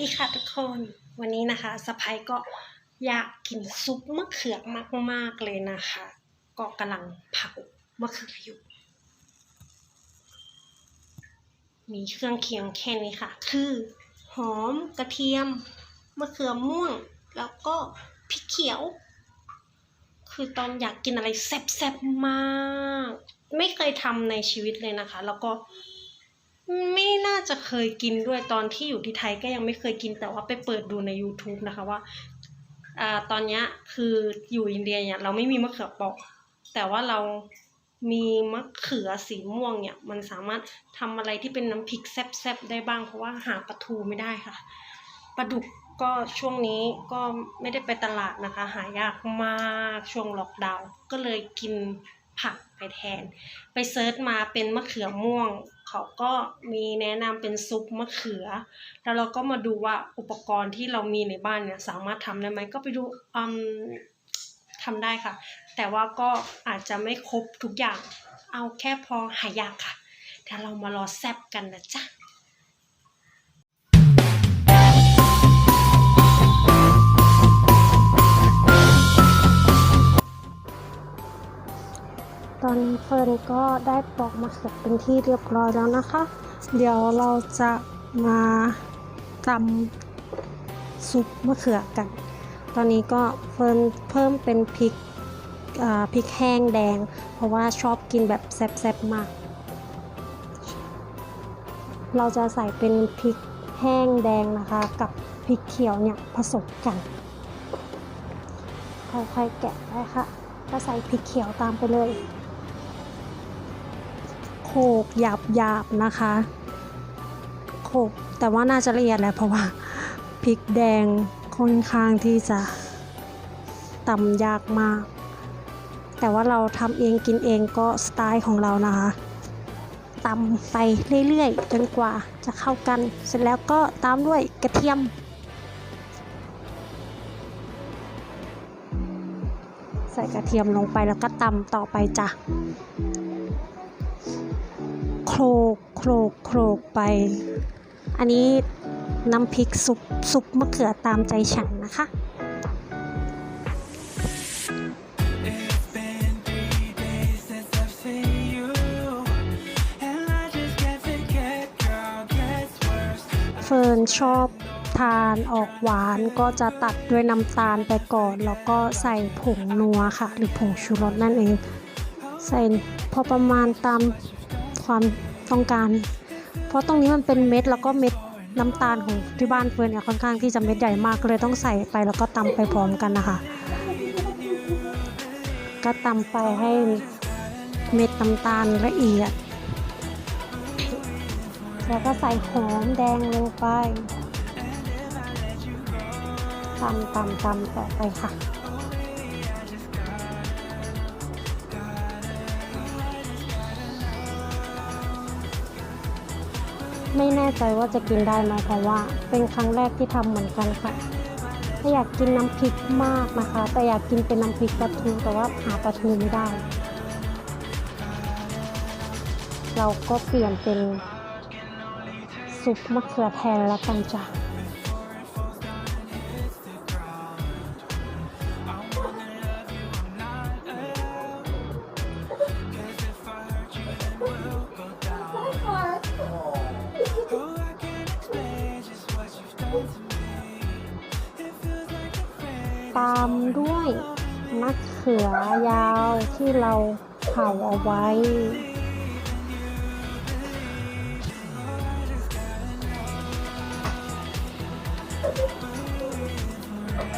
ดีค่ะทุกคนวันนี้นะคะสะพายก็อยากกินซุปมะเขือมาก ๆ เลยนะคะ ก็กำลังเผามะเขืออยู่ มีเครื่องเคียงแค่นี้ค่ะ คือหอมกระเทียมมะเขือม่วง แล้วก็พริกเขียว คือตอนอยากกินอะไรแซ่บๆมาก ไม่เคยทำในชีวิตเลยนะคะ แล้วก็ ไม่น่าจะเคยกินด้วยตอนที่อยู่ที่ไทยก็ยังไม่เคยกินแต่ว่าไปเปิดดูใน YouTube นะคะว่าอ่าตอนนี้คืออยู่อินเดียเนี่ยเราไม่มีมะเขือเปอกแต่ว่าเรามีมะเขือสีม่วงเนี่ย มันสามารถทำอะไรที่เป็นน้ำพริกแซ่บๆได้บ้างเพราะว่าหาปลาทูไม่ได้ค่ะปลาดุกก็ช่วงนี้ก็ไม่ได้ไปตลาดนะคะ หายากมากช่วงล็อกดาวน์ก็เลยกินผักไปแทน ไปเซิร์ชมาเป็นมะเขือม่วง เขาก็มีแนะนำเป็นซุปมะเขือ แล้วเราก็มาดูว่าอุปกรณ์ที่เรามีในบ้านเนี่ยสามารถทำได้ไหมก็ไปดูอืมทำได้ค่ะ แต่ว่าก็อาจจะไม่ครบทุกอย่าง เอาแค่พอหายากค่ะเดี๋ยวเรามารอแซบกันนะจ๊ะ ฟิร์นก็ได้ปอกมะเขือเป็นที่เรียบร้อยแล้วนะคะ เดี๋ยวเราจะมาตำซุปมะเขือกัน ตอนนี้ก็เฟิร์นเพิ่มเป็นพริกพริกแห้งแดง เพราะว่าชอบกินแบบแซ่บๆมาก เราจะใส่เป็นพริกแห้งแดงนะคะ กับพริกเขียวเนี่ยผสมกัน ค่อยๆแกะไปค่ะก็ใส่พริกเขียวตามไปเลย โขกหยาบหยาบนะคะโขกแต่ว่าน่าจะละเอียดแหละเพราะว่าพริกแดงค่อนข้างที่จะตำยากมาก แต่ว่าเราทำเองกินเองก็สไตล์ของเรานะคะตำไปเรื่อยๆ จนกว่าจะเข้ากัน เสร็จแล้วก็ตามด้วยกระเทียม ใส่กระเทียมลงไปแล้วก็ตำต่อไปจ้ะ โคลกโคลกโคลกไป อันนี้น้ำพริกซุปซุปมะเขือตามใจฉันนะคะเฟิร์นชอบทานออกหวานก็จะตัดด้วยน้ำตาลไปก่อน แล้วก็ใส่ผงนัวค่ะ หรือผงชูรสนั่นเอง ใส่พอประมาณตามความ ต้องการเพราะตรงนี้มันเป็นเม็ดแล้วก็เม็ดน้ำตาลของที่บ้านเฟิร์นเนี่ยค่อนข้างที่จะเม็ดใหญ่มากเลยต้องใส่ไปแล้วก็ตำไปพร้อมกันนะคะ ก็ตำไปให้เม็ดน้ำตาลละเอียด แล้วก็ใส่หอมแดงลงไปตำตำตำต่อไปค่ะ ไม่แน่ใจว่าจะกินได้ไหมเพราะว่า เป็นครั้งแรกที่ทำเหมือนกันค่ะถ้าอยากกินน้ำพริกมากนะคะ แต่อยากกินเป็นน้ำพริกปลาทูแต่ว่าหาปลาทูไม่ได้ เราก็เปลี่ยนเป็นซุปมะเขือแทนแล้วกันจ้ะ ตามด้วยมะเขือยาวที่เราเผาเอาไว้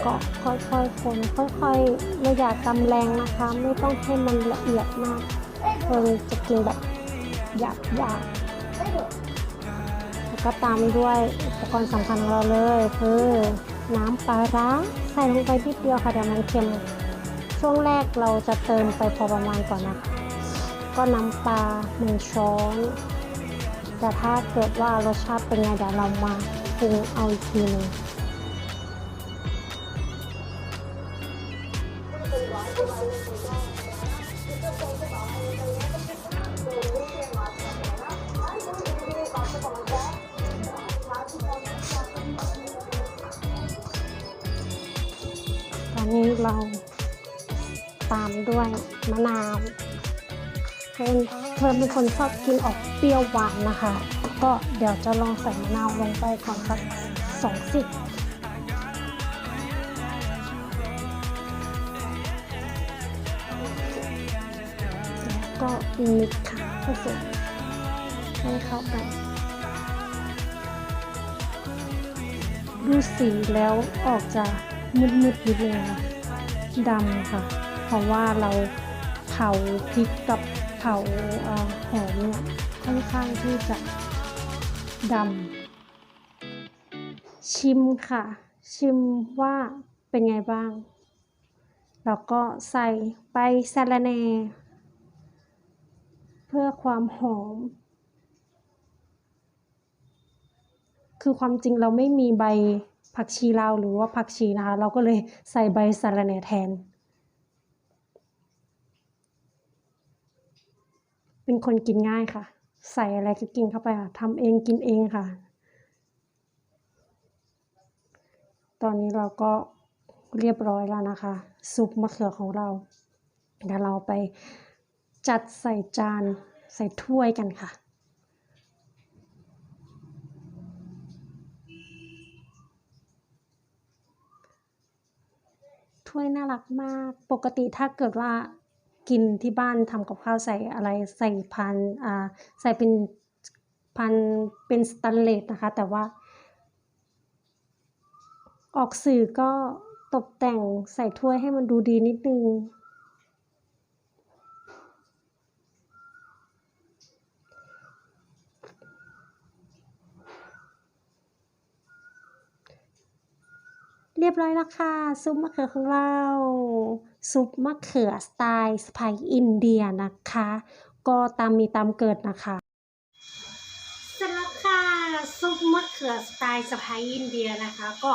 ก็ค่อยๆคนค่อยๆไม่อยากตำแรงนะคะ ไม่ต้องให้มันละเอียดมากเฟิร์นจะกินแบบหยาบๆ ก็ตามด้วยอุปกรณ์สำคัญของเราเลย คือน้ำปลาร้าใส่ลงไปนิดเดียวค่ะเดี๋ยวมันเค็มช่วงแรกเราจะเติมไปพอประมาณก่อนนะคะก็น้ำปลาหนึ่งช้อนแต่ถ้าเกิดว่ารสชาติเป็นไงเดี๋ยวเรามาปรุงเอาอีกทีหนึง เรา ตามด้วยมะนาวเพิ่มเพิ่มเป็นคนชอบกินออกเปรี้ยวหวานนะคะ ก็เดี๋ยวจะลองใส่มะนาวลงไปก่อนสักสองสิบแล้วก็มิกค่ะผสมให้เข้ากันดูสีแล้วออกจะมืดๆนิดนึงค่ะ ดำค่ะ เพราะว่าเราเผาพริกกับเผาอหอมเนี่ยค่อนข้างที่จะดำชิมค่ะ ชิมว่าเป็นไงบ้าง แล้วก็ใส่ใบสะระแหน่เพื่อความหอม คือความจริงเราไม่มีใบ ผักชีลาวหรือว่าผักชีนะคะ เราก็เลยใส่ใบสะระแหน่แทน เป็นคนกินง่ายค่ะ ใส่อะไรก็กินเข้าไปค่ะทำเองกินเองค่ะ ตอนนี้เราก็เรียบร้อยแล้วนะคะ ซุปมะเขือของเราเดี๋ยวเราไปจัดใส่จานใส่ถ้วยกันค่ะ ถ้วยน่ารักมาก ปกติถ้าเกิดว่ากินที่บ้านทำกับข้าวใส่อะไรใส่พันอ่าใส่เป็นพันเป็นสแตนเลสนะคะ แต่ว่า ออกสื่อก็ตกแต่งใส่ถ้วยให้มันดูดีนิดนึง เรียบร้อยแล้วค่ะ ซุปมะเขือของเรา ซุปมะเขือสไตล์สไปอินเดียนะคะ ก็ตามมีตามเกิดนะคะเสร็จแล้วค่ะซุปมะเขือสไตล์สไปอินเดียนะคะ ก็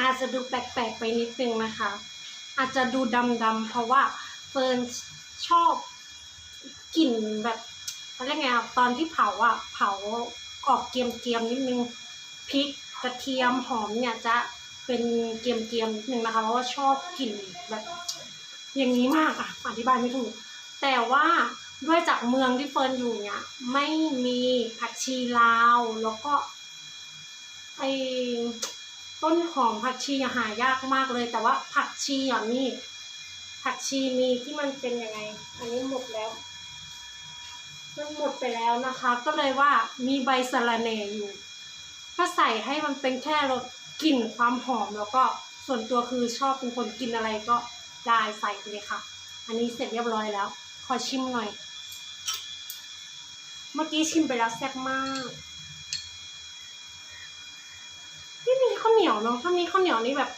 อาจจะดูแปลกๆไปนิดนึงนะคะ อาจจะดูดำๆเพราะว่าเฟิร์นชอบกลิ่นแบบเขาเรียกไงอะตอนที่เผาอะเผาออกเกรียมๆนิดนึงพริกกระเทียมหอมเนี่ยจะ เป็นเกรียมๆนิดนึงนะคะ เพราะว่าชอบกลิ่นแบบอย่างนี้มากอะอธิบายไม่ถูก แต่ว่าด้วยจากเมืองที่เฟิร์นอยู่เนี่ยไม่มีผักชีลาวแล้วก็ไอ้ต้นหอมผักชีหายากมากเลย แต่ว่าผักชีอะนี่ผักชีมีที่มันเป็นยังไง อันนี้หมดแล้ว มันหมดไปแล้วนะคะ ก็เลยว่ามีใบสะระแหน่อยู่ ก็ใส่ให้มันเป็นแค่รส กลิ่นความหอมแล้วก็ส่วนตัวคือชอบเป็นคนกินอะไรก็ได้ใส่ไปเลยค่ะ อันนี้เสร็จเรียบร้อยแล้ว ขอชิมหน่อย เมื่อกี้ชิมไปแล้วแซ่บมากไม่มีข้าวเหนียวเนาะถ้ามีข้าวเหนียวนี่แบบ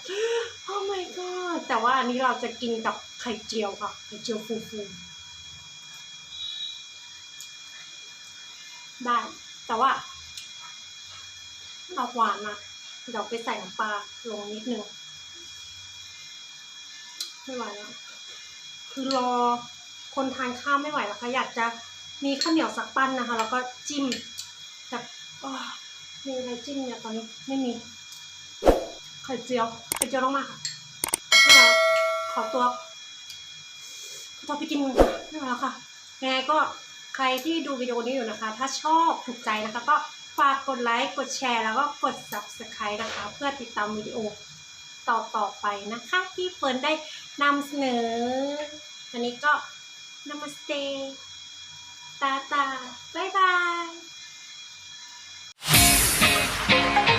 โอ้ my god แต่ว่าอันนี้เราจะกินกับไข่เจียวค่ะ ไข่เจียวฟูๆได้ แต่ว่าออกหวานนะ เดี๋ยวไปใส่น้ำปลาลงนิดนึงไม่ไหวแล้ว คือรอคนทานข้าวไม่ไหวแล้วค่ะ อยากจะมีข้าวเหนียวสักปั้นนะคะ แล้วก็จิ้มแบบอ้อมีอะไรจิ้มเนี่ยตอนนี้ไม่มี ไข่เจียว ไข่เจียวต้องมาค่ะไม่ไหวขอตัวขอตัวไปกินไม่ไหวแล้วค่ะ ยังไงก็ใครที่ดูวิดีโอนี้อยู่นะคะ ถ้าชอบถูกใจนะคะก็ ฝากกดไลค์ กดแชร์ แล้วก็กด Subscribe นะคะ เพื่อติดตามวิดีโอต่อต่อไปนะคะ ที่เฟิร์นได้นำเสนอ วันนี้ก็นามัสเตตาตา บ๊ายบาย